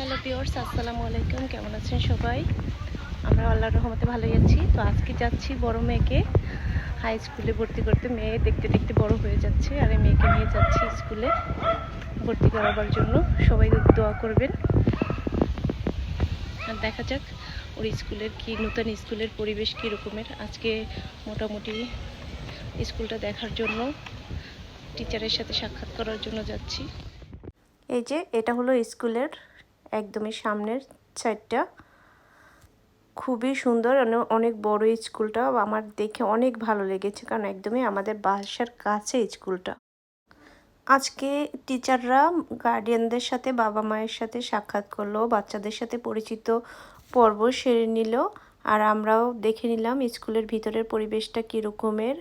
Hello Pears আসসালামু আলাইকুম। কেমন আছেন সবাই? আমরা আল্লাহর রহমতে ভালোই আছি। তো আজকে যাচ্ছি বড় মেয়েকে হাই স্কুলে ভর্তি করতে। মেয়ে দেখতে দেখতে বড় হয়ে যাচ্ছে আর এই মেয়েকে নিয়ে যাচ্ছি স্কুলে ভর্তি করাবার জন্য। সবাই দোয়া করবেন। আর দেখা যাক ওর স্কুলের কি, নতুন স্কুলের পরিবেশ কী রকমের। আজকে মোটামুটি স্কুলটা দেখার জন্য টিচারের সাথে সাক্ষাৎ করার জন্য যাচ্ছি। এই যে, এটা হলো স্কুলের একদমই সামনের সাইডটা খুবই সুন্দর অনে- অনেক বড় স্কুলটা আমার দেখে অনেক ভালো লেগেছে, কারণ একদমই আমাদের বাসার কাছে স্কুলটা আজকে টিচাররা গার্ডিয়ানদের সাথে, বাবা মায়ের সাথে সাক্ষাৎ করল, বাচ্চাদের সাথে পরিচিত পর্ব সেরে নিল, আর আমরাও দেখে নিলাম স্কুলের ভিতরের পরিবেশটা কী রকমের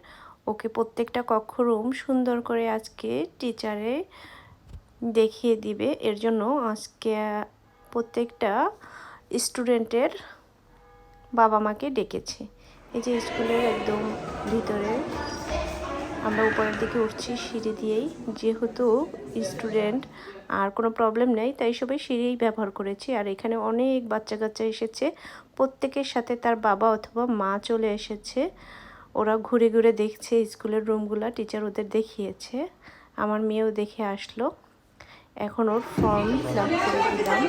ওকে প্রত্যেকটা কক্ষ রুম সুন্দর করে আজকে টিচারে দেখিয়ে দিবে। এর জন্য আজকে প্রত্যেকটা স্টুডেন্টের বাবা মাকে ডেকেছে। এই যে স্কুলের একদম ভিতরে আমরা উপরের দিকে উঠছি, সিঁড়ি দিয়েই। যেহেতু স্টুডেন্ট, আর কোনো প্রবলেম নেই, তাই সবাই সিঁড়িই ব্যবহার করেছি। আর এখানে অনেক বাচ্চা কাচ্চা এসেছে। প্রত্যেকের সাথে তার বাবা অথবা মা চলে এসেছে। ওরা ঘুরে ঘুরে দেখছে স্কুলের রুমগুলো, টিচার ওদের দেখিয়েছে। আমার মেয়েও দেখে আসলো। এখন ওর ফর্ম ফিল আপ করে দিলাম।